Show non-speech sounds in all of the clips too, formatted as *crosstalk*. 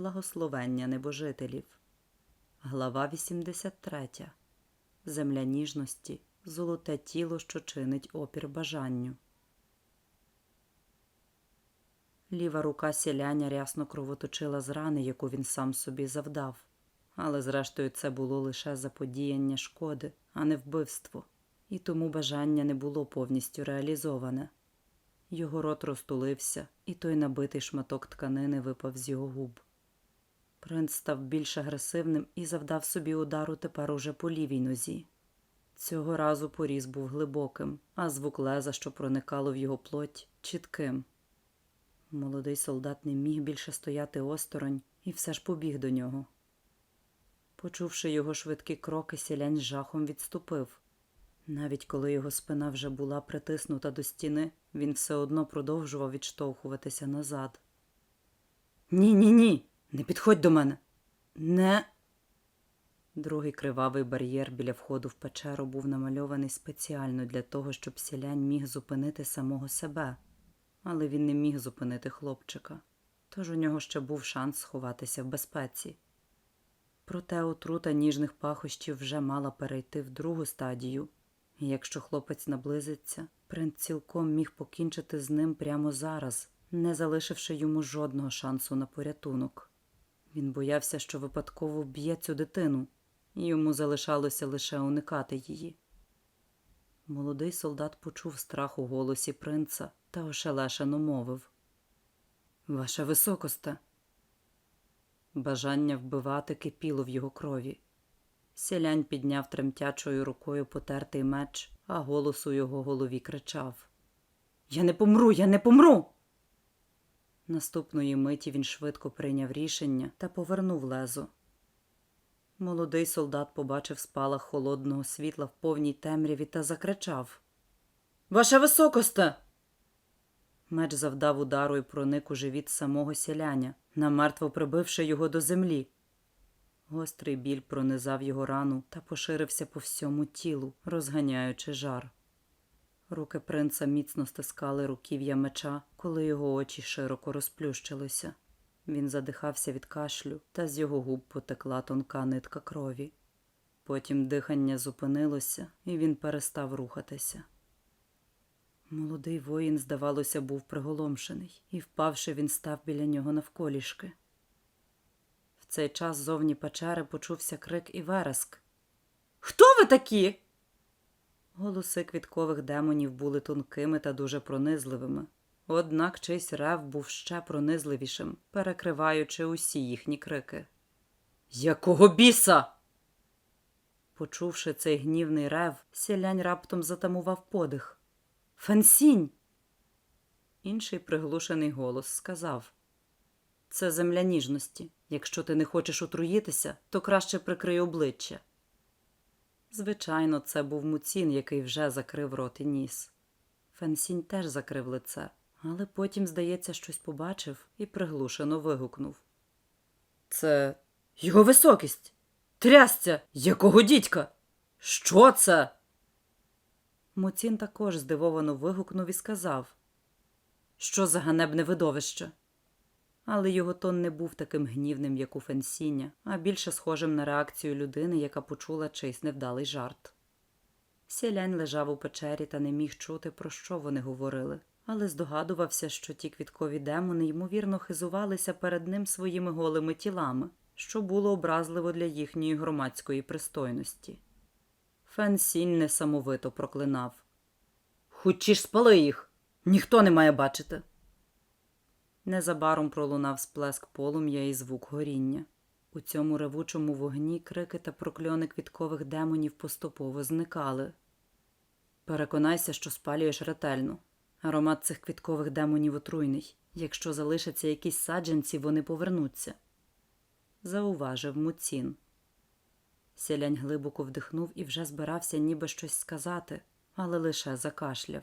Благословення небожителів. Глава 83. Земля ніжності. Золоте тіло, що чинить опір бажанню. Ліва рука сіляня рясно кровоточила з рани, яку він сам собі завдав. Але зрештою це було лише заподіяння шкоди, а не вбивство, і тому бажання не було повністю реалізоване. Його рот розтулився, і той набитий шматок тканини випав з його губ. Принц став більш агресивним і завдав собі удару тепер уже по лівій нозі. Цього разу поріз був глибоким, а звук леза, що проникало в його плоть, чітким. Молодий солдат не міг більше стояти осторонь і все ж побіг до нього. Почувши його швидкі кроки, сілянь з жахом відступив. Навіть коли його спина вже була притиснута до стіни, він все одно продовжував відштовхуватися назад. Ні, ні, ні, не підходь до мене. Не. Другий кривавий бар'єр біля входу в печеру був намальований спеціально для того, щоб сілянь міг зупинити самого себе, але він не міг зупинити хлопчика, тож у нього ще був шанс сховатися в безпеці. Проте отрута ніжних пахощів вже мала перейти в другу стадію, і якщо хлопець наблизиться, принц цілком міг покінчити з ним прямо зараз, не залишивши йому жодного шансу на порятунок. Він боявся, що випадково вб'є цю дитину, і йому залишалося лише уникати її. Молодий солдат почув страх у голосі принца та ошелешено мовив Ваша високосте. Бажання вбивати кипіло в його крові. Сілянь підняв тремтячою рукою потертий меч, а голос у його голові кричав Я не помру, я не помру. Наступної миті він швидко прийняв рішення та повернув лезо. Молодий солдат побачив спалах холодного світла в повній темряві та закричав Ваша високосте. Меч завдав удару і проник у живіт самого сіляня, намертво прибивши його до землі. Гострий біль пронизав його рану та поширився по всьому тілу, розганяючи жар. Руки принца міцно стискали руків'я меча, коли його очі широко розплющилися. Він задихався від кашлю, та з його губ потекла тонка нитка крові. Потім дихання зупинилося, і він перестав рухатися. Молодий воїн, здавалося, був приголомшений, і, впавши, він став біля нього навколішки. В цей час зовні печери почувся крик і вереск. Хто ви такі? Голоси квіткових демонів були тонкими та дуже пронизливими. Однак чийсь рев був ще пронизливішим, перекриваючи усі їхні крики. Якого біса? Почувши цей гнівний рев, сілянь раптом затамував подих. Фансінь. Інший приглушений голос сказав Це земля ніжності. Якщо ти не хочеш отруїтися, то краще прикрий обличчя. Звичайно, це був Муцін, який вже закрив рот і ніс. Фансінь теж закрив лице, але потім, здається, щось побачив і приглушено вигукнув. Це його високість. Трясця! Якого дідька? Що це? Муцін також здивовано вигукнув і сказав, що за ганебне видовище. Але його тон не був таким гнівним, як у Фенсіня, а більше схожим на реакцію людини, яка почула чийсь невдалий жарт. Сілянь лежав у печері та не міг чути, про що вони говорили, але здогадувався, що ті квіткові демони ймовірно хизувалися перед ним своїми голими тілами, що було образливо для їхньої громадської пристойності. Фенсінь несамовито проклинав. Хочеш спали їх, ніхто не має бачити. Незабаром пролунав сплеск полум'я і звук горіння. У цьому ревучому вогні крики та прокльони квіткових демонів поступово зникали. Переконайся, що спалюєш ретельно. Аромат цих квіткових демонів отруйний. Якщо залишаться якісь саджанці, вони повернуться. Зауважив Муцін. Сілянь глибоко вдихнув і вже збирався ніби щось сказати, але лише закашляв.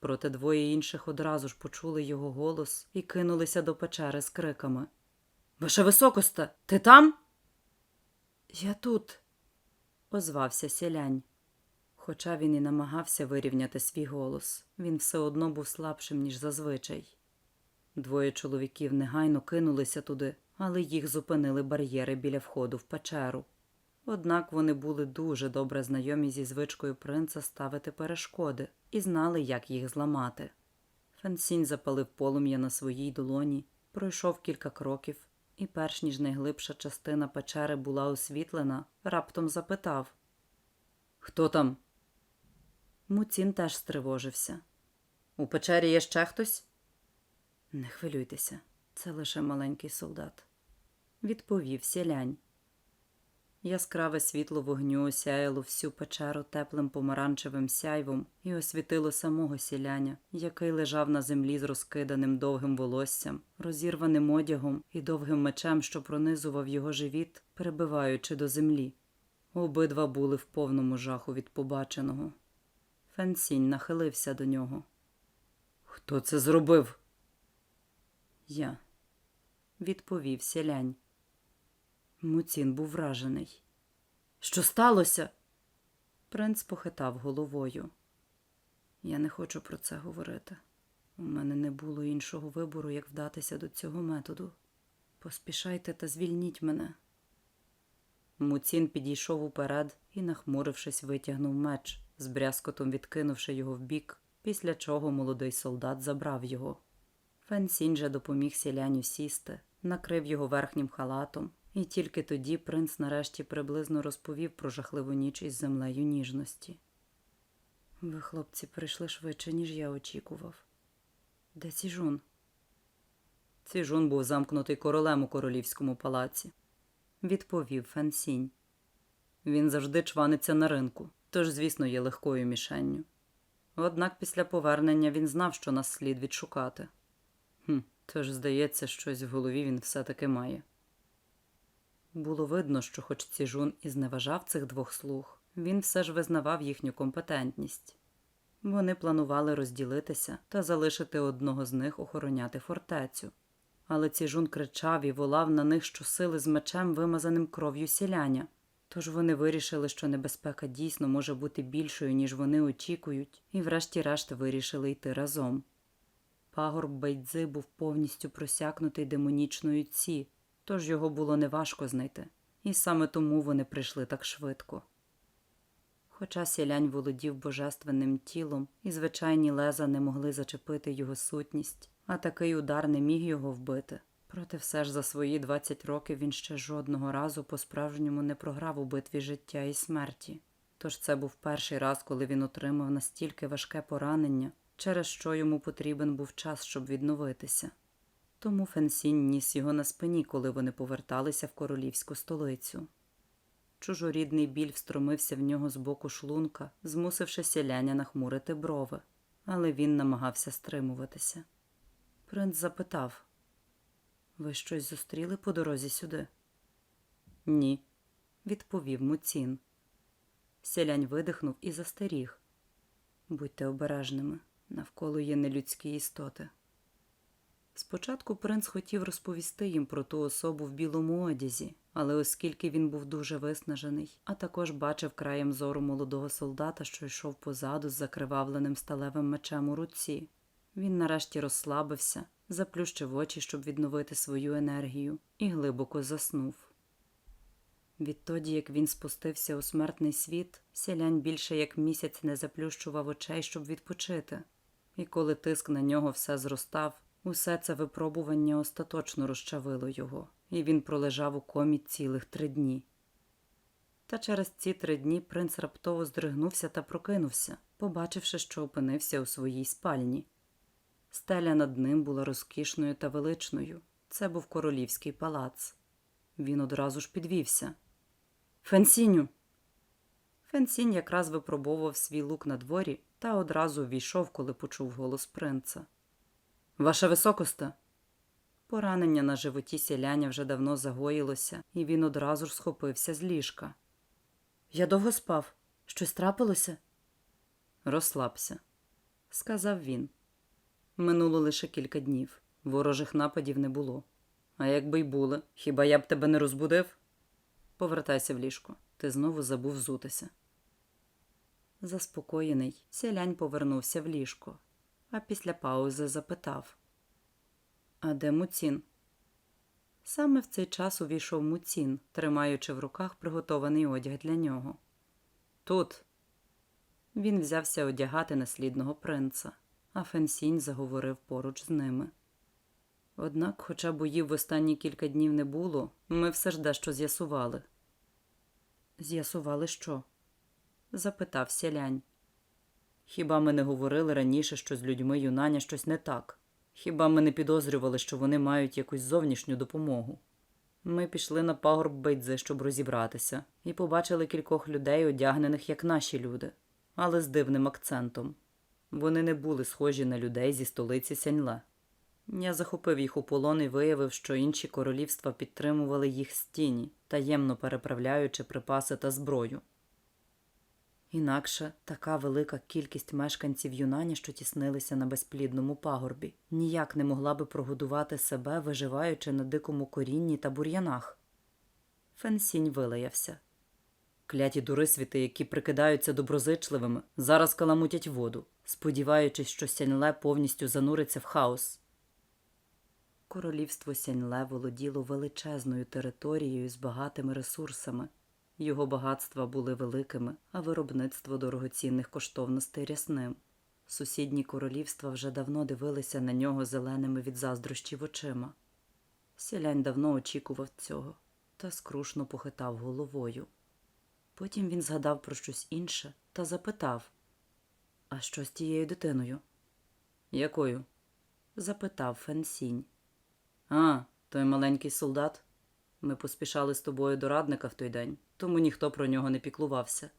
Проте двоє інших одразу ж почули його голос і кинулися до печери з криками. Ваша високосте, ти там? Я тут, озвався сілянь. Хоча він і намагався вирівняти свій голос, він все одно був слабшим, ніж зазвичай. Двоє чоловіків негайно кинулися туди, але їх зупинили бар'єри біля входу в печеру. Однак вони були дуже добре знайомі зі звичкою принца ставити перешкоди і знали, як їх зламати. Фенсінь запалив полум'я на своїй долоні, пройшов кілька кроків, і, перш ніж найглибша частина печери була освітлена, раптом запитав Хто там? Муцін теж стривожився. У печері є ще хтось? Не хвилюйтеся, це лише маленький солдат, відповів сілянь. Яскраве світло вогню осяяло всю печеру теплим помаранчевим сяйвом і освітило самого сіляня, який лежав на землі з розкиданим довгим волоссям, розірваним одягом і довгим мечем, що пронизував його живіт, перебиваючи до землі. Обидва були в повному жаху від побаченого. Фенсінь нахилився до нього. Хто це зробив? Я, відповів сілянь. Муцін був вражений. Що сталося? Принц похитав головою. Я не хочу про це говорити. У мене не було іншого вибору, як вдатися до цього методу. Поспішайте та звільніть мене. Муцін підійшов уперед і, нахмурившись, витягнув меч, з брязкотом відкинувши його вбік, після чого молодий солдат забрав його. Же допоміг сіляню сісти, накрив його верхнім халатом, і тільки тоді принц нарешті приблизно розповів про жахливу ніч із землею ніжності. Ви, хлопці, прийшли швидше, ніж я очікував. Де Ціжун? Ціжун був замкнутий королем у королівському палаці, відповів Фансінь. Він завжди чваниться на ринку, тож, звісно, є легкою мішенню. Однак після повернення він знав, що нас слід відшукати. Хм, тож, здається, щось в голові він все-таки має. Було видно, що, хоч Ціжун і зневажав цих двох слуг, він все ж визнавав їхню компетентність. Вони планували розділитися та залишити одного з них охороняти фортецю. Але Ціжун кричав і волав на них щосили з мечем, вимазаним кров'ю сіляня. Тож вони вирішили, що небезпека дійсно може бути більшою, ніж вони очікують, і врешті-решт вирішили йти разом. Пагорб Байдзи був повністю просякнутий демонічною ці, тож його було неважко знайти, і саме тому вони прийшли так швидко. Хоча сілянь володів божественним тілом, і звичайні леза не могли зачепити його сутність, а такий удар не міг його вбити. Проте все ж за свої 20 років він ще жодного разу по-справжньому не програв у битві життя і смерті. Тож це був перший раз, коли він отримав настільки важке поранення, через що йому потрібен був час, щоб відновитися. Тому Фенсінь ніс його на спині, коли вони поверталися в королівську столицю. Чужорідний біль встромився в нього з боку шлунка, змусивши сіляня нахмурити брови, але він намагався стримуватися. Принц запитав Ви щось зустріли по дорозі сюди? Ні, відповів Муцін. Сілянь видихнув і застеріг. Будьте обережними, навколо є нелюдські істоти. Спочатку принц хотів розповісти їм про ту особу в білому одязі, але оскільки він був дуже виснажений, а також бачив краєм зору молодого солдата, що йшов позаду з закривавленим сталевим мечем у руці, він нарешті розслабився, заплющив очі, щоб відновити свою енергію, і глибоко заснув. Відтоді, як він спустився у смертний світ, селянь більше як місяць не заплющував очей, щоб відпочити, і коли тиск на нього все зростав, усе це випробування остаточно розчавило його, і він пролежав у комі цілих три дні. Та через ці три дні принц раптово здригнувся та прокинувся, побачивши, що опинився у своїй спальні. Стеля над ним була розкішною та величною. Це був королівський палац. Він одразу ж підвівся. Фенсіню. Фенсінь якраз випробовував свій лук на дворі та одразу ввійшов, коли почув голос принца. Ваша високосте. Поранення на животі сіляня вже давно загоїлося, і він одразу ж схопився з ліжка. Я довго спав. Щось трапилося? Розслабся, сказав він. Минуло лише кілька днів. Ворожих нападів не було. А якби й були, хіба я б тебе не розбудив? Повертайся в ліжко. Ти знову забув зутися. Заспокоєний, сілянь повернувся в ліжко, а після паузи запитав: А де Муцін? Саме в цей час увійшов Муцін, тримаючи в руках приготований одяг для нього. Тут. Він взявся одягати наслідного принца, а Фенсінь заговорив поруч з ними. Однак, хоча боїв в останні кілька днів не було, ми все ж дещо з'ясували. З'ясували що? запитав сялянь. Хіба ми не говорили раніше, що з людьми юнаня щось не так? Хіба ми не підозрювали, що вони мають якусь зовнішню допомогу? Ми пішли на пагорб Бейдзи, щоб розібратися, і побачили кількох людей, одягнених як наші люди, але з дивним акцентом. Вони не були схожі на людей зі столиці Сяньле. Я захопив їх у полон і виявив, що інші королівства підтримували їх з тіні, таємно переправляючи припаси та зброю. Інакше така велика кількість мешканців Юнані, що тіснилися на безплідному пагорбі, ніяк не могла би прогодувати себе, виживаючи на дикому корінні та бур'янах. Фенсінь вилаявся. Кляті дурисвіти, які прикидаються доброзичливими, зараз каламутять воду, сподіваючись, що Сяньле повністю зануриться в хаос. Королівство Сяньле володіло величезною територією з багатими ресурсами. Його багатства були великими, а виробництво дорогоцінних коштовностей рясним. Сусідні королівства вже давно дивилися на нього зеленими від заздрощів очима. Сілянь давно очікував цього та скрушно похитав головою. Потім він згадав про щось інше та запитав А що з тією дитиною? Якою? запитав Фенсінь. А, той маленький солдат. Ми поспішали з тобою до радника в той день, тому ніхто про нього не піклувався.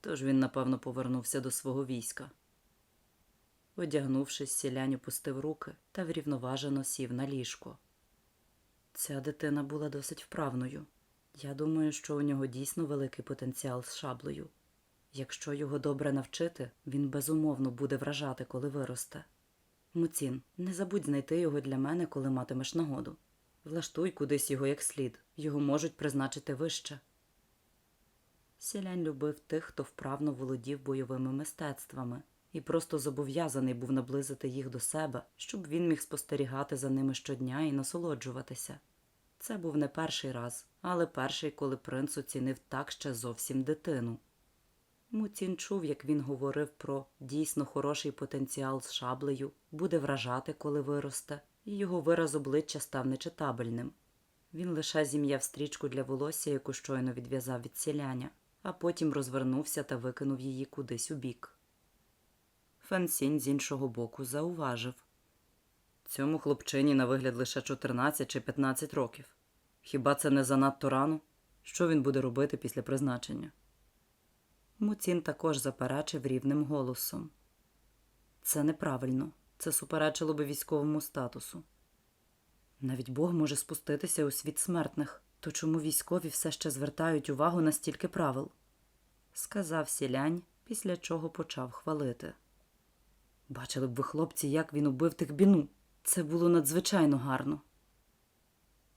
Тож він, напевно, повернувся до свого війська. Одягнувшись, сілянь опустив руки та врівноважено сів на ліжко. Ця дитина була досить вправною. Я думаю, що у нього дійсно великий потенціал з шаблею. Якщо його добре навчити, він безумовно буде вражати, коли виросте. Муцін, не забудь знайти його для мене, коли матимеш нагоду. Влаштуй кудись його як слід, його можуть призначити вище. Сілянь любив тих, хто вправно володів бойовими мистецтвами, і просто зобов'язаний був наблизити їх до себе, щоб він міг спостерігати за ними щодня і насолоджуватися. Це був не перший раз, але перший, коли принц оцінив так ще зовсім дитину. Муцін чув, як він говорив про дійсно хороший потенціал з шаблею, буде вражати, коли виросте, і його вираз обличчя став нечитабельним. Він лише зім'яв стрічку для волосся, яку щойно відв'язав від сіляня, а потім розвернувся та викинув її кудись у бік. Фенсінь з іншого боку зауважив цьому хлопчині на вигляд лише 14 чи 15 років. Хіба це не занадто рано? Що він буде робити після призначення? Муцін також заперечив рівним голосом. Це неправильно. Це суперечило би військовому статусу. Навіть Бог може спуститися у світ смертних, то чому військові все ще звертають увагу на стільки правил? сказав сілянь, після чого почав хвалити. Бачили б ви, хлопці, як він убив тих біну. Це було надзвичайно гарно.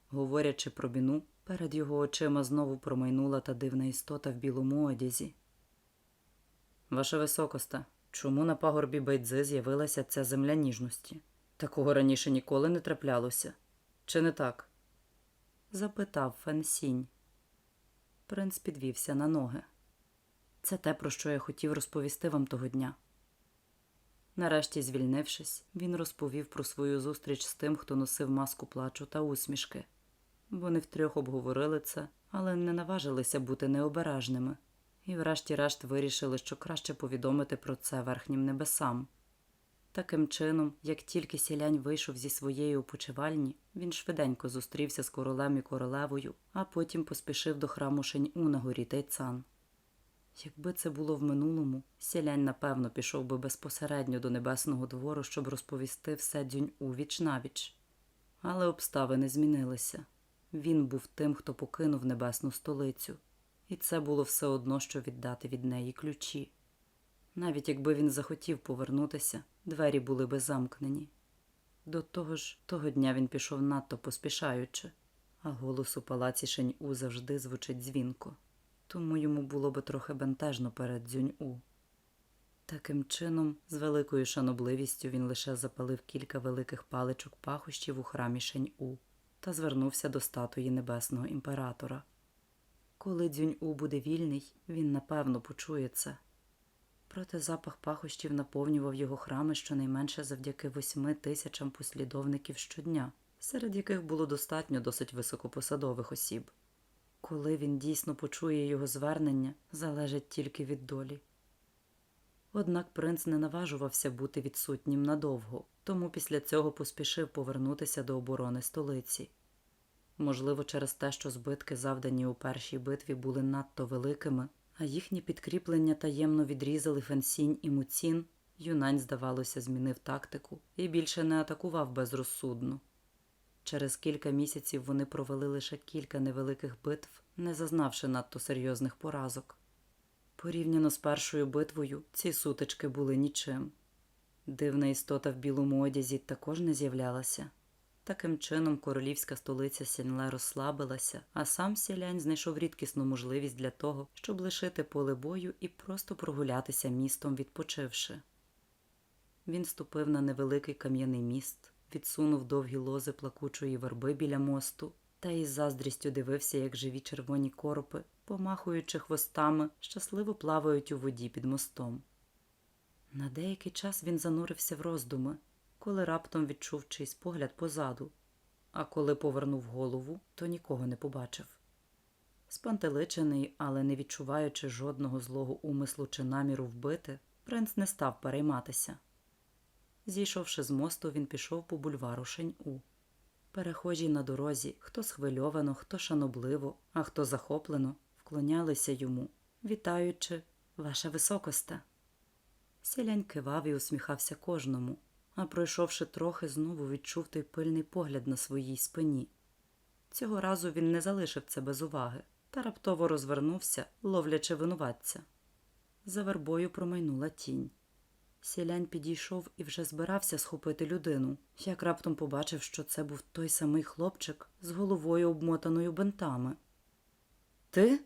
Говорячи про біну, перед його очима знову промайнула та дивна істота в білому одязі. Ваше високосте, чому на пагорбі Байдзи з'явилася ця земля ніжності? Такого раніше ніколи не траплялося. Чи не так? запитав Фансінь. Принц підвівся на ноги. Це те, про що я хотів розповісти вам того дня. Нарешті, звільнившись, він розповів про свою зустріч з тим, хто носив маску плачу та усмішки. Вони втрьох обговорили це, але не наважилися бути необережними, і, врешті-решт, вирішили, що краще повідомити про це верхнім небесам. Таким чином, як тільки сілянь вийшов зі своєї опочивальні, він швиденько зустрівся з королем і королевою, а потім поспішив до храму Шень-У на горі Тайцан. Якби це було в минулому, сілянь, напевно, пішов би безпосередньо до небесного двору, щоб розповісти все дзюнь-у віч навіч. Але обставини змінилися. Він був тим, хто покинув небесну столицю, і це було все одно, що віддати від неї ключі. Навіть якби він захотів повернутися, двері були би замкнені. До того ж, того дня він пішов надто поспішаючи, а голос у палаці Шень-У завжди звучить дзвінко тому йому було би трохи бентежно перед дзюнь-у. Таким чином, з великою шанобливістю він лише запалив кілька великих паличок пахощів у храмі Шень-У. та звернувся до статуї небесного імператора. Коли дзюнь-у буде вільний, він напевно почує це. Проте запах пахощів наповнював його храми щонайменше завдяки восьми тисячам послідовників щодня, серед яких було достатньо досить високопосадових осіб. Коли він дійсно почує його звернення, залежить тільки від долі. Однак принц не наважувався бути відсутнім надовго, тому після цього поспішив повернутися до оборони столиці. Можливо, через те, що збитки, завдані у першій битві, були надто великими, а їхні підкріплення таємно відрізали Фенсінь і Муцін, Юнань, здавалося, змінив тактику і більше не атакував безрозсудно. Через кілька місяців вони провели лише кілька невеликих битв, не зазнавши надто серйозних поразок. Порівняно з першою битвою, ці сутички були нічим. Дивна істота в білому одязі також не з'являлася. Таким чином, королівська столиця Сінле розслабилася, а сам сілянь знайшов рідкісну можливість для того, щоб лишити поле бою і просто прогулятися містом, відпочивши. Він ступив на невеликий кам'яний міст, відсунув довгі лози плакучої верби біля мосту та із заздрістю дивився, як живі червоні коропи, помахуючи хвостами, щасливо плавають у воді під мостом. На деякий час він занурився в роздуми, коли раптом відчув чийсь погляд позаду, а коли повернув голову, то нікого не побачив. Спантеличений, але не відчуваючи жодного злого умислу чи наміру вбити, принц не став перейматися. Зійшовши з мосту, він пішов по бульвару Шень-У. Перехожі на дорозі, хто схвильовано, хто шанобливо, а хто захоплено, вклонялися йому, вітаючи Ваша високосте. Сілянь кивав і усміхався кожному, а пройшовши трохи, знову відчув той пильний погляд на своїй спині. Цього разу він не залишив це без уваги та раптово розвернувся, ловлячи винуватця. За вербою промайнула тінь. Сілянь підійшов і вже збирався схопити людину, як раптом побачив, що це був той самий хлопчик з головою обмотаною бинтами. Ти?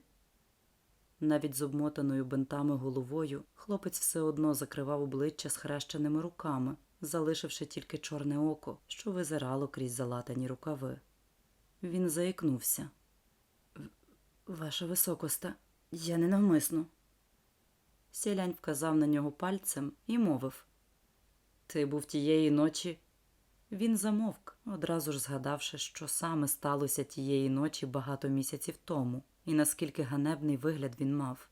Навіть з обмотаною бинтами головою хлопець все одно закривав обличчя схрещеними руками, залишивши тільки чорне око, що визирало крізь залатані рукави. Він заікнувся. Ваша високосте, я ненавмисно. Сілянь вказав на нього пальцем і мовив Ти був тієї ночі. Він замовк, одразу ж згадавши, що саме сталося тієї ночі багато місяців тому, і наскільки ганебний вигляд він мав.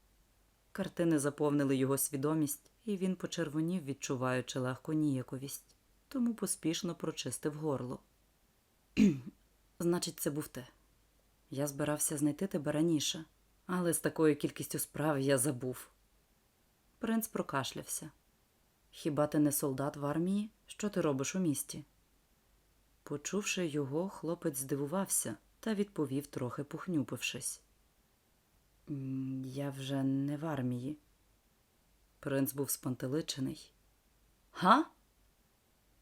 Картини заповнили його свідомість, і він почервонів, відчуваючи легку ніяковість, тому поспішно прочистив горло. *clears throat* Значить, це був ти. Я збирався знайти тебе раніше, але з такою кількістю справ я забув. Принц прокашлявся. Хіба ти не солдат в армії? Що ти робиш у місті? Почувши його, хлопець здивувався та відповів, трохи похнюпившись. «М, Я вже не в армії. Принц був спантеличений. Га?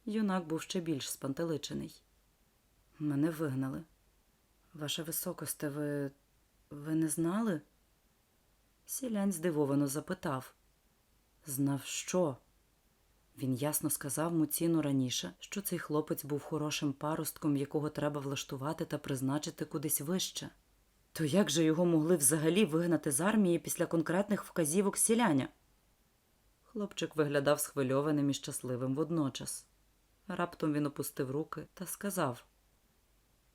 Юнак був ще більш спантеличений. Мене вигнали. Ваша високосте, ви. ви не знали? Сілянь здивовано запитав. Знав що? Він ясно сказав Муціну раніше, що цей хлопець був хорошим паростком, якого треба влаштувати та призначити кудись вище. То як же його могли взагалі вигнати з армії після конкретних вказівок сіляня? Хлопчик виглядав схвильованим і щасливим водночас. Раптом він опустив руки та сказав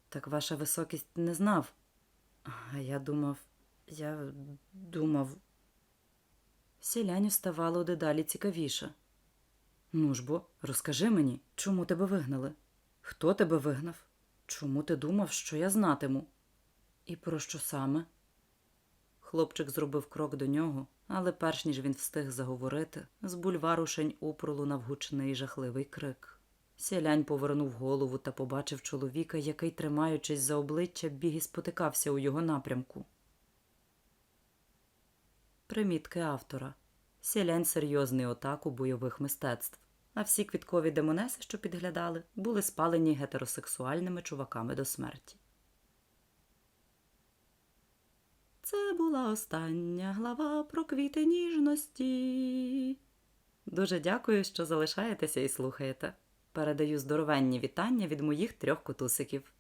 Так ваша високість не знав. А я думав, я думав. Сіляню ставало дедалі цікавіше. Ну ж бо, розкажи мені, чому тебе вигнали? Хто тебе вигнав? Чому ти думав, що я знатиму? І про що саме? Хлопчик зробив крок до нього, але перш ніж він встиг заговорити, з бульвару Шень-У пролунав гучний жахливий крик. Сілянь повернув голову та побачив чоловіка, який, тримаючись за обличчя, біг і спотикався у його напрямку. Примітки автора. Сілянь серйозний отаку бойових мистецтв, а всі квіткові демонеси, що підглядали, були спалені гетеросексуальними чуваками до смерті. Це була остання глава про квіти ніжності. Дуже дякую, що залишаєтеся і слухаєте. Передаю здоровенні вітання від моїх трьох котусиків.